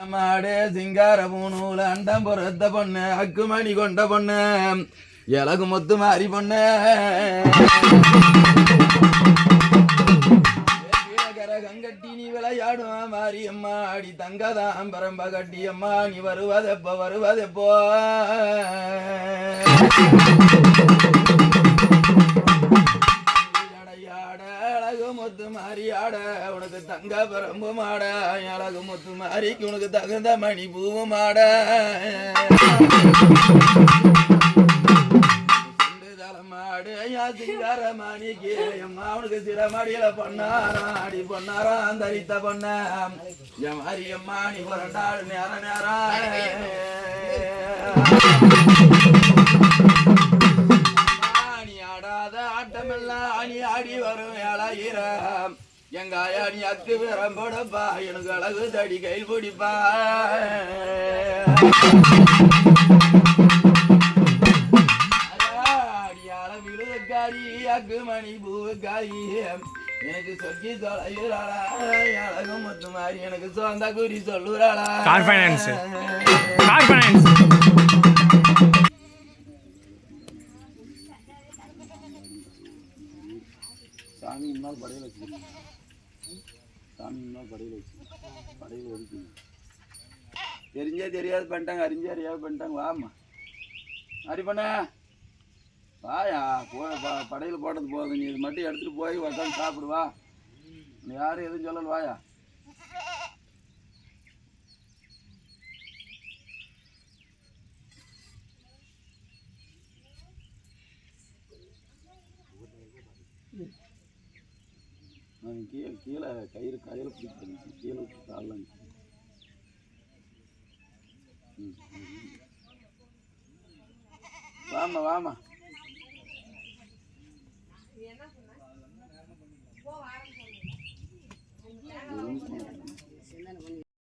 மாடு சிங்கார பூணூல அண்டம் பொறுத்த பொண்ணு அக்குமணி கொண்ட பொண்ணு இலகு மொத்து மாறி பொண்ணு. கங்கட்டி நீ விளையாடும் மாறி அம்மா அடி தங்கதான் பரம்ப கட்டி அம்மா நீ வருவதெப்போ வருவதெப்போ. முத்து மாறி ஆட உனக்கு தங்க பரம்பு மாட அழகு முத்து மாறிக்கு உனக்கு தகுந்த மணி பூவு மாட மாடு சிங்கார மாணிக்கு அம்மா உனக்கு சிறமடியில பண்ணாரா அடி பண்ணாரா தரித்த பண்ண என் மாறி அம்மா நீ புரண்டாடு நேர நேரம். வீரம் ஏழாயிரம் எங்க ஆயா நீ அத்து வீரம் போடப்பா எனக்கு அழகு தடி கையில் பிடிப்பா அக்குமணி விழுதுக்காரி பூவுக்காரி. எனக்கு சொல்லி தொலைகிறாளா அழகு முத்து மாதிரி எனக்கு சொந்த குறி சொல்லுறாளா. Car finance. கார் ஃபைனான்ஸ் சாமி இன்னும் படையில் வச்சுக்கணும் சாமி முன்னால் படையில் வச்சுக்கணும் படையில் ஒதுக்கணும் தெரிஞ்சே தெரியாது பண்ணிட்டாங்க அறிஞ்சே அறியாது பண்ணிட்டாங்க. வாமா அரி பண்ண வாயா போ ப- படையில் போட்டது போதும். நீ இது மட்டும் எடுத்துகிட்டு போய் உட்காந்து சாப்பிடுவா நீ யாரும் எதுவும் சொல்லல வாயா. நான் கீழே கீழே கயிறு கயிறு பிடிச்சிருந்துச்சு கீழே விட்டு காலில் வாமா வாமா என்ன வாம்மா